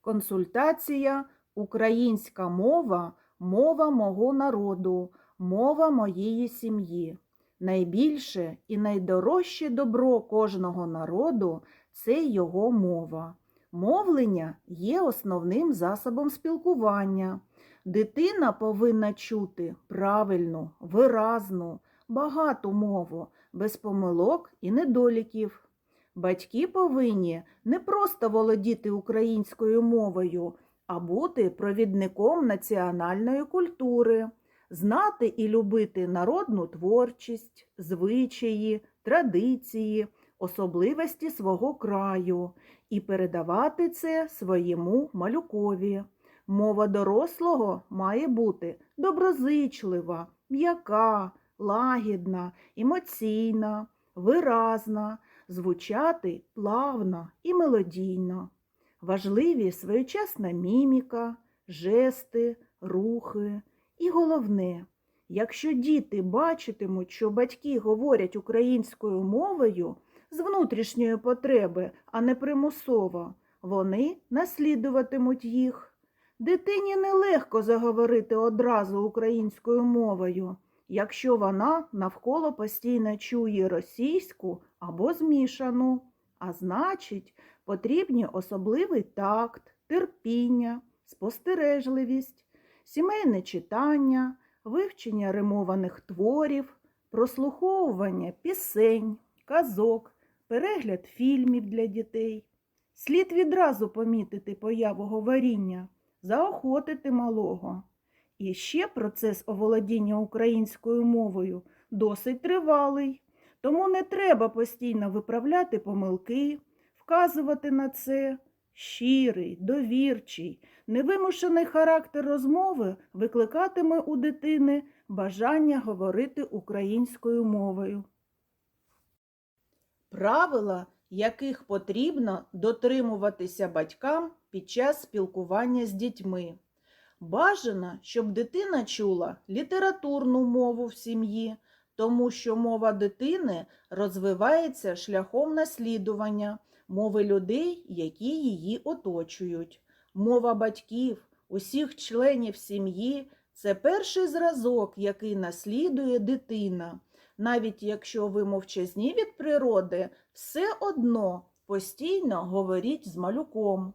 Консультація Українська мова мова мого народу, мова моєї сім'ї. Найбільше і найдорожче добро кожного народу це його мова. Мовлення є основним засобом спілкування. Дитина повинна чути правильну, виразну, багату мову, без помилок і недоліків. Батьки повинні не просто володіти українською мовою, а бути провідником національної культури, знати і любити народну творчість, звичаї, традиції, особливості свого краю і передавати це своєму малюкові. Мова дорослого має бути доброзичлива, м'яка, лагідна, емоційна, виразна, звучати плавно і мелодійно. Важливі своєчасна міміка, жести, рухи. І головне, якщо діти бачитимуть, що батьки говорять українською мовою з внутрішньої потреби, а не примусово, вони наслідуватимуть їх. Дитині нелегко заговорити одразу українською мовою, якщо вона навколо постійно чує російську або змішану, а значить, потрібні особливий такт, терпіння, спостережливість, сімейне читання, вивчення римованих творів, прослуховування пісень, казок, перегляд фільмів для дітей. Слід відразу помітити появу говоріння, заохотити малого. І ще процес оволодіння українською мовою досить тривалий, тому не треба постійно виправляти помилки, вказувати на це. Щирий, довірчий, невимушений характер розмови викликатиме у дитини бажання говорити українською мовою. Правила, яких потрібно дотримуватися батькам під час спілкування з дітьми. Бажано, щоб дитина чула літературну мову в сім'ї, тому що мова дитини розвивається шляхом наслідування мови людей, які її оточують. Мова батьків, усіх членів сім'ї це перший зразок, який наслідує дитина. Навіть якщо ви мовчазні від природи, все одно постійно говоріть з малюком.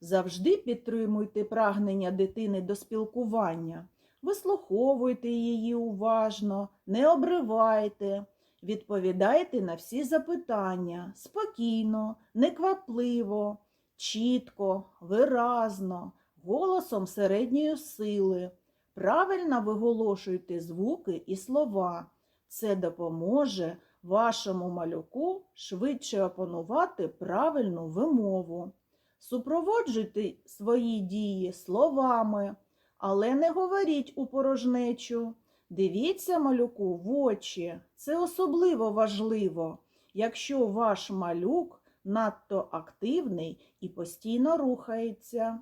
Завжди підтримуйте прагнення дитини до спілкування, вислуховуйте її уважно, не обривайте, відповідайте на всі запитання спокійно, неквапливо, чітко, виразно, голосом середньої сили. Правильно виголошуйте звуки і слова. Це допоможе вашому малюку швидше опанувати правильну вимову. Супроводжуйте свої дії словами, але не говоріть у порожнечу. Дивіться малюку в очі. Це особливо важливо, якщо ваш малюк надто активний і постійно рухається.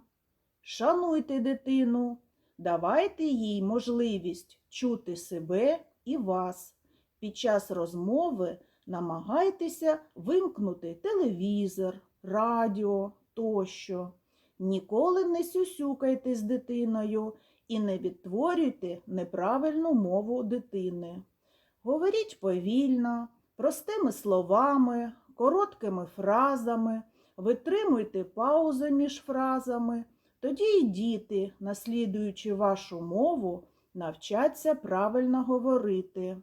Шануйте дитину, давайте їй можливість чути себе і вас. Під час розмови намагайтеся вимкнути телевізор, радіо тощо. Ніколи не сюсюкайте з дитиною і не відтворюйте неправильну мову дитини. Говоріть повільно, простими словами, короткими фразами, витримуйте паузи між фразами. Тоді й діти, наслідуючи вашу мову, навчаться правильно говорити.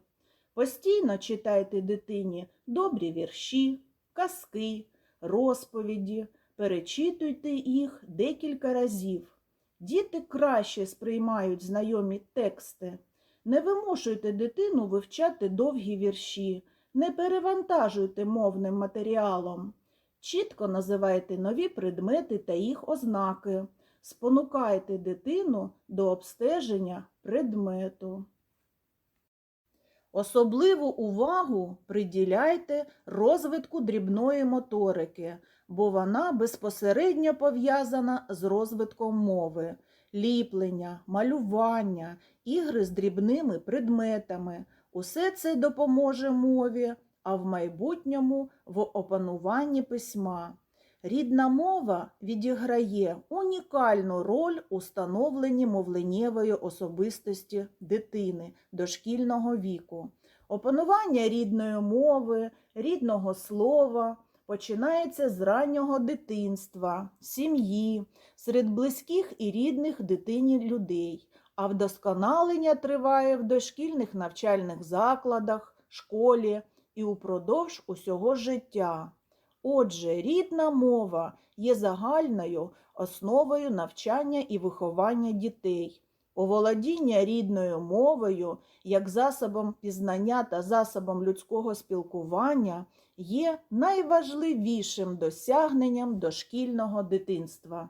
Постійно читайте дитині добрі вірші, казки, розповіді, перечитуйте їх декілька разів. Діти краще сприймають знайомі тексти. Не вимушуйте дитину вивчати довгі вірші, не перевантажуйте мовним матеріалом. Чітко називайте нові предмети та їх ознаки. Спонукайте дитину до обстеження предмету. Особливу увагу приділяйте розвитку дрібної моторики, бо вона безпосередньо пов'язана з розвитком мови, ліплення, малювання, ігри з дрібними предметами. Усе це допоможе мові, а в майбутньому в опануванні письма. Рідна мова відіграє унікальну роль у становленні мовленнєвої особистості дитини дошкільного віку. Опанування рідної мови, рідного слова починається з раннього дитинства, сім'ї, серед близьких і рідних дитині людей, а вдосконалення триває в дошкільних навчальних закладах, школі і упродовж усього життя. Отже, рідна мова є загальною основою навчання і виховання дітей. Оволодіння рідною мовою як засобом пізнання та засобом людського спілкування є найважливішим досягненням дошкільного дитинства.